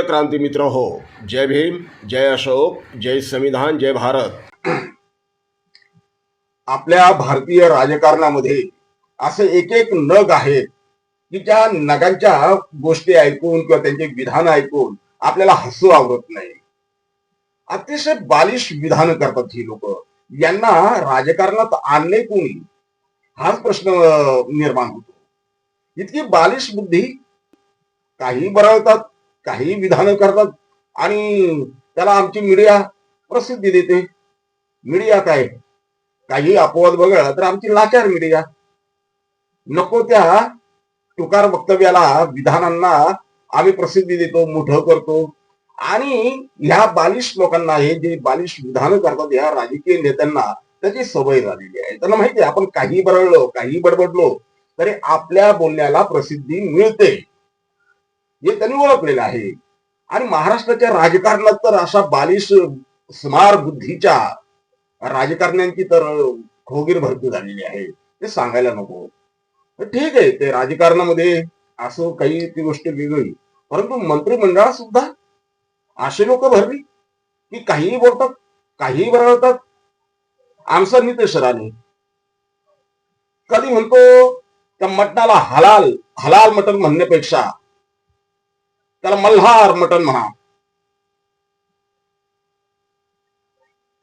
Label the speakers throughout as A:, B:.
A: प्रिय क्रांती मित्र हो जय भीम जय अशोक जय संविधान जय भारत.
B: आपल्या भारतीय राजकारणामध्ये असे एक एक नग आहेत की ज्या नगांच्या गोष्टी ऐकून किंवा त्यांचे विधान ऐकून आपल्याला हसू आवरत नाही. अतिशय बालिश विधान करतात ही लोक. यांना राजकारणात आणले कोणी? हाच प्रश्न निर्माण होतो. इतकी बालिश बुद्धी काही बरळतात काही विधानं करतात आणि त्याला आमची मीडिया प्रसिद्धी देते. मीडिया काय? काही अपवाद वगळला तर आमची लाचार मीडिया. नको त्या तुकार वक्तव्याला विधानांना आम्ही प्रसिद्धी देतो मोठं करतो. आणि ह्या बालिश लोकांना हे जे बालिश विधानं करतात या राजकीय नेत्यांना त्याची सवय झालेली आहे. त्यांना माहिती आहे आपण काही बरळलो काही बडबडलो तरी आपल्या बोलण्याला प्रसिद्धी मिळते. ओळखलेलं आहे. आणि महाराष्ट्राच्या राजकारणात तर अशा बालिश स्मार बुद्धीच्या राजकारण्यांची तर खोगीर भरती झालेली आहे. ते सांगायला नको. ठीक आहे ते राजकारणामध्ये असं काही ती गोष्ट वेगळी. परंतु मंत्रिमंडळात सुद्धा असे लोक भरली की काहीही बोलतात काहीही बरळतात. आमचा नितेश राणे. कधी म्हणतो त्या मटणाला हलाल हलाल मटण म्हणण्यापेक्षा त्याला मल्हार मटण म्हणा.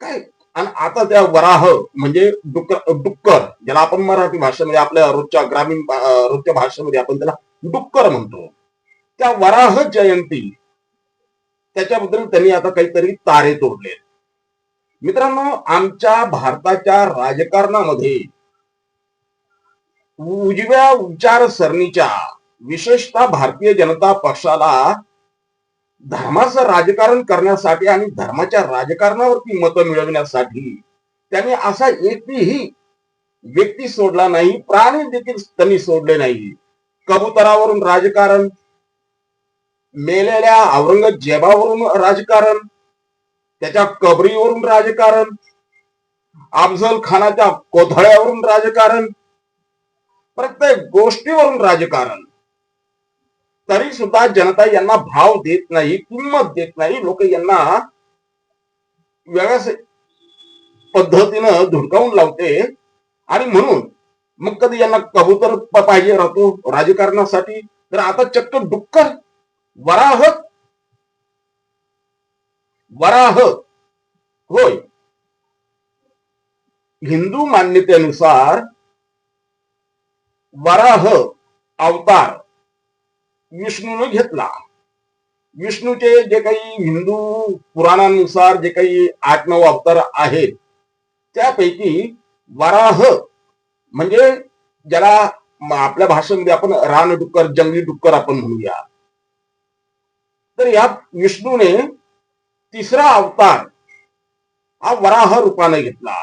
B: काय? आणि आता त्या वराह म्हणजे डुक्कर डुक्कर ज्याला आपण मराठी भाषेमध्ये आपल्या रोजच्या ग्रामीण रोजच्या भाषेमध्ये आपण त्याला डुक्कर म्हणतो. त्या वराह जयंती त्याच्याबद्दल त्यांनी आता काहीतरी तारे तोडले. मित्रांनो आमच्या भारताच्या राजकारणामध्ये उजव्या विचारसरणीच्या विशेषतः भारतीय जनता पक्षाला धर्माचं राजकारण करण्यासाठी आणि धर्माच्या राजकारणावरती मतं मिळवण्यासाठी त्यांनी असा एकही व्यक्ती सोडला नाही प्राणी देखील त्यांनी सोडले नाही. कबुतरावरून राजकारण मेलेल्या औरंगजेबावरून राजकारण त्याच्या कबरीवरून राजकारण अफजल खानाच्या कोथळ्यावरून राजकारण प्रत्येक गोष्टीवरून राजकारण. तरी सुद्धा जनता यांना भाव देत नाही किंमत देत नाही. लोक यांना वेगळ्याच पद्धतीनं धुडकावून लावते. आणि म्हणून मग कधी यांना कबूतर पाहिजे राहतो राजकारणासाठी तर आता चक्क डुक्कर वराह वराह होय. हिंदू मान्यतेनुसार वराह अवतार. विष्णूने घेतला. विष्णूचे जे काही हिंदू पुराणानुसार जे काही आठ नऊ अवतार आहेत त्यापैकी वराह म्हणजे ज्याला आपल्या भाषेमध्ये आपण रान डुक्कर जंगली डुक्कर आपण म्हणूया. तर या विष्णूने तिसरा अवतार हा वराह रूपाने घेतला.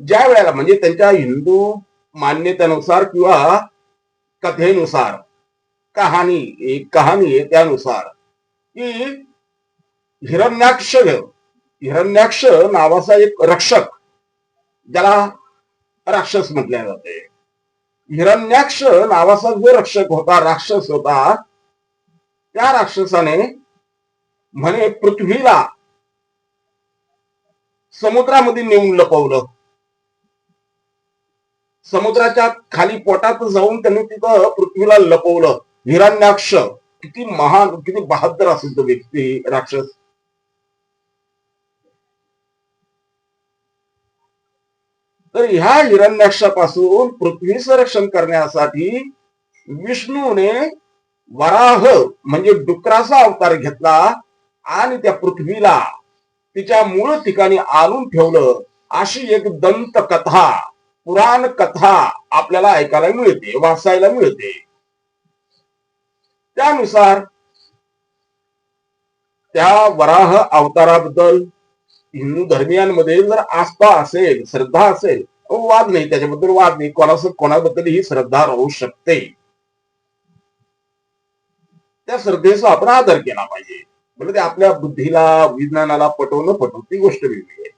B: ज्या वेळेला म्हणजे त्यांच्या हिंदू मान्यतेनुसार किंवा कथेनुसार कहाणी एक कहाणी आहे त्यानुसार. की हिरण्याक्ष हिरण्याक्ष नावाचा एक रक्षक ज्याला राक्षस म्हटले जाते. हिरण्याक्ष नावाचा जो रक्षक होता राक्षस होता त्या राक्षसाने म्हणे पृथ्वीला समुद्रामध्ये नेऊन लपवलं. समुद्राच्या खाली पोटात जाऊन त्यांनी तिथं पृथ्वीला लपवलं. हिरण्याक्ष. किती महान किती बहादर असेल तो व्यक्ती राक्षस. तर ह्या हिरण्याक्षापासून पृथ्वीचं रक्षण करण्यासाठी विष्णूने वराह म्हणजे डुकराचा अवतार घेतला आणि त्या पृथ्वीला तिच्या मूळ ठिकाणी आणून ठेवलं. अशी एक दंत कथा पुराण कथा आपल्याला ऐकायला मिळते वाचायला मिळते. त्यानुसार त्या वराह अवताराबद्दल हिंदू धर्मियांमध्ये जर आस्था असेल श्रद्धा असेल वाद नाही त्याच्याबद्दल वाद नाही. कोणास कोणाबद्दल ही श्रद्धा राहू शकते. त्या श्रद्धेचा आपण आदर केला पाहिजे. म्हणजे ते आपल्या बुद्धीला विज्ञानाला पटवणं पटवून ती गोष्ट वेगळी आहे.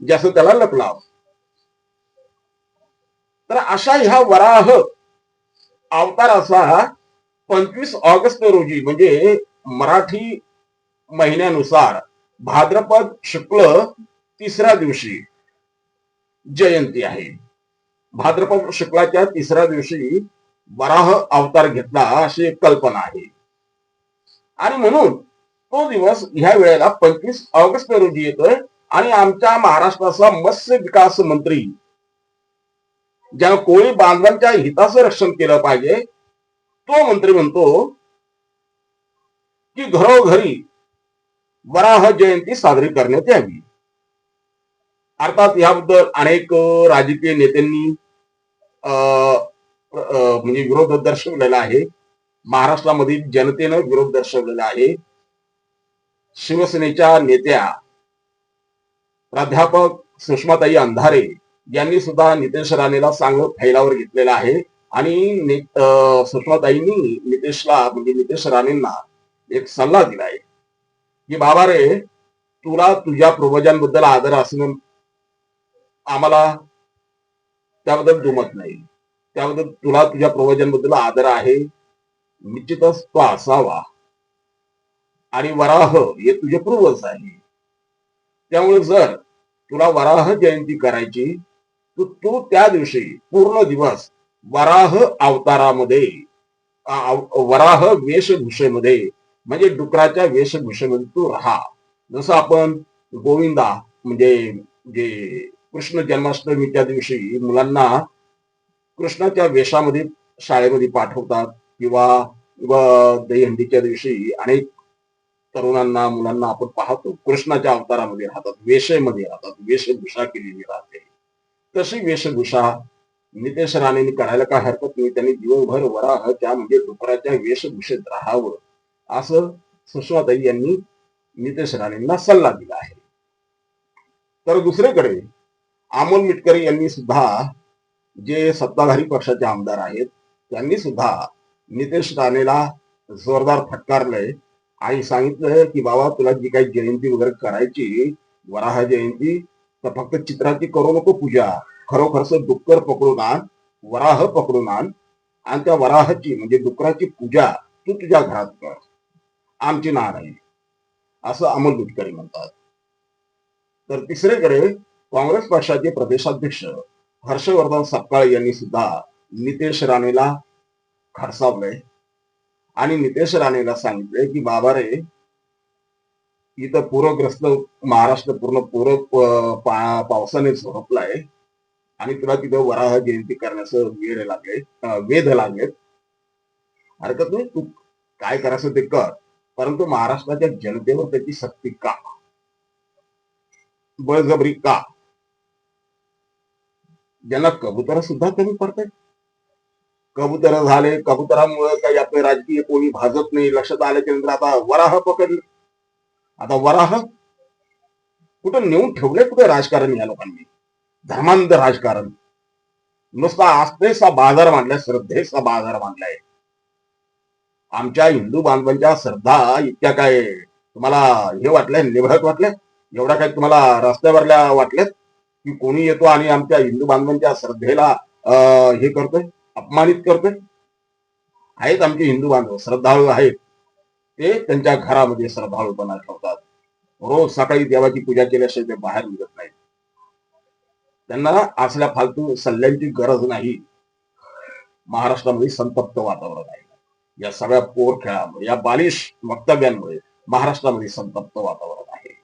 B: ज्याचं त्याला लपलाव तर अशा ह्या वराह अवताराचा पंचवीस ऑगस्ट रोजी म्हणजे मराठी महिन्यानुसार भाद्रपद शुक्ल तिसऱ्या दिवशी जयंती आहे. भाद्रपद शुक्लाच्या तिसऱ्या दिवशी वराह अवतार घेतला अशी एक कल्पना आहे. आणि म्हणून तो दिवस ह्या वेळेला पंचवीस ऑगस्ट रोजी येतोय आणि आमच्या महाराष्ट्राचा मत्स्य विकास मंत्री ज्या कोळी बांधवांच्या हिताचं रक्षण केलं पाहिजे तो मंत्री म्हणतो की घरोघरी वराह जयंती साजरी करण्यात यावी. अर्थात याबद्दल अनेक राजकीय नेत्यांनी म्हणजे विरोध दर्शवलेला आहे. महाराष्ट्रामधील जनतेनं विरोध दर्शवलेला आहे. शिवसेनेच्या नेत्या प्राध्यापक सुषमाताई अंधारे यांनी सुद्धा नितेश राणेला चांगलं फैलावर घेतलेलं आहे. आणि नि- नितेशला म्हणजे नितेश राणेंना एक सल्ला दिलाय की बाबा रे तुला तुझ्या पूर्वजांबद्दल आदर असणं आम्हाला त्याबद्दल दुमत नाही. त्याबद्दल तुला तुझ्या पूर्वजांबद्दल आदर आहे. निश्चितच तो असावा. आणि वराह हे तुझे पूर्वज आहे. त्यामुळे जर तुला वराह जयंती करायची तर तू त्या दिवशी पूर्ण दिवस वराह अवतारामध्ये वराह वेशभूषेमध्ये म्हणजे डुकराच्या वेशभूषेमध्ये तू राहा. जसं आपण गोविंदा म्हणजे जे कृष्ण जन्माष्टमीच्या दिवशी मुलांना कृष्णाच्या वेशामध्ये शाळेमध्ये पाठवतात किंवा दहीहंडीच्या दिवशी अनेक तरुणांना मुलांना आपण पाहतो कृष्णाच्या अवतारामध्ये राहतात वेशेमध्ये राहतात वेशभूषा केलेली राहते. तशी वेशभूषा नितेश राणेंनी करायला काय हरकत नाही. त्यांनी दिवसभर वराह त्या म्हणजे डुकराच्या वेशभूषेत राहावं. असं सुषमाताई यांनी नितेश राणेंना सल्ला दिला आहे. तर दुसरीकडे अमोल मिटकरी यांनी सुद्धा जे सत्ताधारी पक्षाचे आमदार आहेत त्यांनी सुद्धा नितेश राणेला जोरदार फटकारलंय. आणि सांगितलं की बाबा तुला जी काही जयंती वगैरे करायची वराह जयंती तर फक्त चित्राची करू नको पूजा. खरोखरच डुक्कर पकडून आण वराह पकडून आण. आणि त्या वराहाची म्हणजे डुकराची पूजा तू तुझ्या घरात कर. आमची ना नाही असं अमोल मिटकरी म्हणतात. तर तिसरीकडे काँग्रेस पक्षाचे प्रदेशाध्यक्ष हर्षवर्धन सपकाळ यांनी सुद्धा नितेश राणेला खडसावलंय. आणि नितेश राणेला सांगितलंय की बाबा रे इथं पूरग्रस्त महाराष्ट्र पूर्ण पूर पा- पावसाने झोपलाय. आणि तुला तिथं वराह जयंती करण्याचं वेळ लागले वेध लागलेत. हरकत नाही तू काय करायचं ते कर. परंतु महाराष्ट्राच्या जनतेवर त्याची सक्ती का? बळजबरी का? ज्यांना कबुतर सुद्धा कमी पडतात कबुतर झाले कबुतरामुळे काही आपले राजकीय कोणी भाजत नाही. लक्षात आल्याच्यानंतर आता वराह पकडले. आता वराह कुठं नेऊन ठेवले कुठे राजकारण या लोकांनी? धर्मांध राजकारण. नुसता आस्थेचा बाजार मांडलाय श्रद्धेचा बाजार मांडलाय आमच्या हिंदू बांधवांच्या श्रद्धा इतक्या काय तुम्हाला हे वाटलंय निभळत वाटलंय? एवढ्या काय तुम्हाला रस्त्यावरल्या वाटल्यात? की कोणी येतो आणि आमच्या हिंदू बांधवांच्या श्रद्धेला अं, हे करतोय अपमानित करतोय? आहेत आमचे हिंदू बांधव श्रद्धाळू आहेत. ते त्यांच्या घरामध्ये श्रद्धाळूपणा ठेवतात. रोज सकाळी देवाची पूजा केल्याशिवाय ते बाहेर निघत त्यांना असल्या फालतू सल्ल्यांची गरज नाही. महाराष्ट्रामध्ये संतप्त वातावरण आहे. या सगळ्या पोर खेळामुळे या बालिश वक्तव्यांमुळे महाराष्ट्रामध्ये संतप्त वातावरण आहे.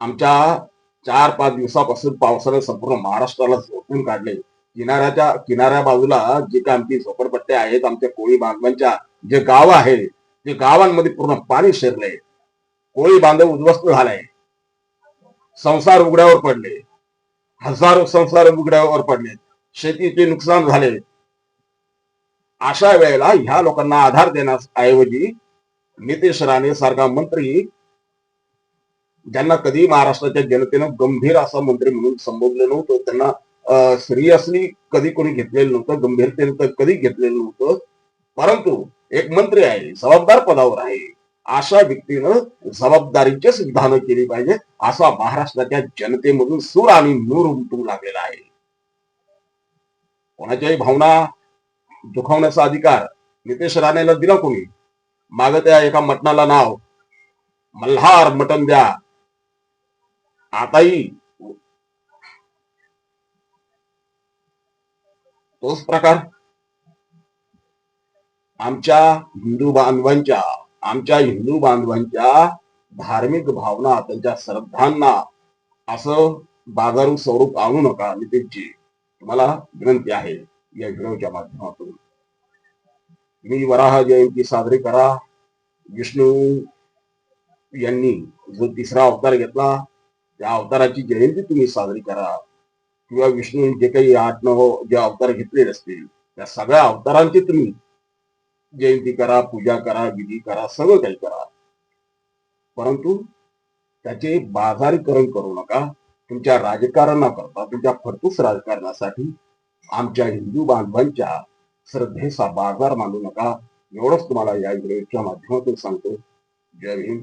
B: आमच्या चार पाच दिवसापासून पावसाने संपूर्ण महाराष्ट्राला झोपून काढले. किनाऱ्याच्या किनाऱ्या बाजूला जे काही आमची झोपडपट्ट्या आहेत आमच्या कोळी बांधवांच्या जे गाव आहे ते गावांमध्ये पूर्ण पाणी शिरले कोळी बांधव उद्ध्वस्त झालाय संसार उघड्यावर पडले. हजारो संसार उघड्यावर पडले. शेतीचे नुकसान झाले. अशा वेळेला ह्या लोकांना आधार देण्याऐवजी नितेश राणे सारखा मंत्री ज्यांना कधी महाराष्ट्राच्या जनतेनं गंभीर असा मंत्री म्हणून संबोधलं नव्हतं त्यांना सिरियसली कधी कोणी घेतलेलं नव्हतं गंभीरतेनं तर कधी घेतलेलं नव्हतं. परंतु एक मंत्री आहे जबाबदार पदावर आहे. अशा व्यक्तीनं जबाबदारीचे विधानं केली पाहिजे असा महाराष्ट्राच्या जनतेमधून सूर आणि नूर उमटू लागलेला आहे. कोणाच्याही भावना दुखावण्याचा अधिकार नितेश राणेला दिला कोणी? माग त्या एका मटणाला नाव मल्हार मटण द्या. आताही तोच प्रकार आमच्या हिंदू बांधवांच्या आमच्या हिंदू बांधवांच्या धार्मिक भावना त्यांच्या श्रद्धांना असं बाजारू स्वरूप आणू नका नितीनजी तुम्हाला विनंती आहे या व्हिडिओच्या माध्यमातून. तुम्ही वराह जयंती साजरी करा. विष्णू यांनी जो तिसरा अवतार घेतला त्या अवताराची जयंती तुम्ही साजरी करा. किंवा विष्णू जे काही आठ नऊ जे अवतार घेतलेले असतील त्या सगळ्या अवतारांची तुम्ही जयंती करा पूजा करा विधी करा सगळं काही करा. परंतु त्याचे बाजारीकरण करू नका. तुमच्या राजकारणाकरता तुमच्या फरतूस राजकारणासाठी आमच्या हिंदू बांधवांच्या श्रद्धेचा बाजार मानू नका. एवढंच तुम्हाला या व्हिडिओच्या माध्यमातून सांगतो. जय
A: हिंद.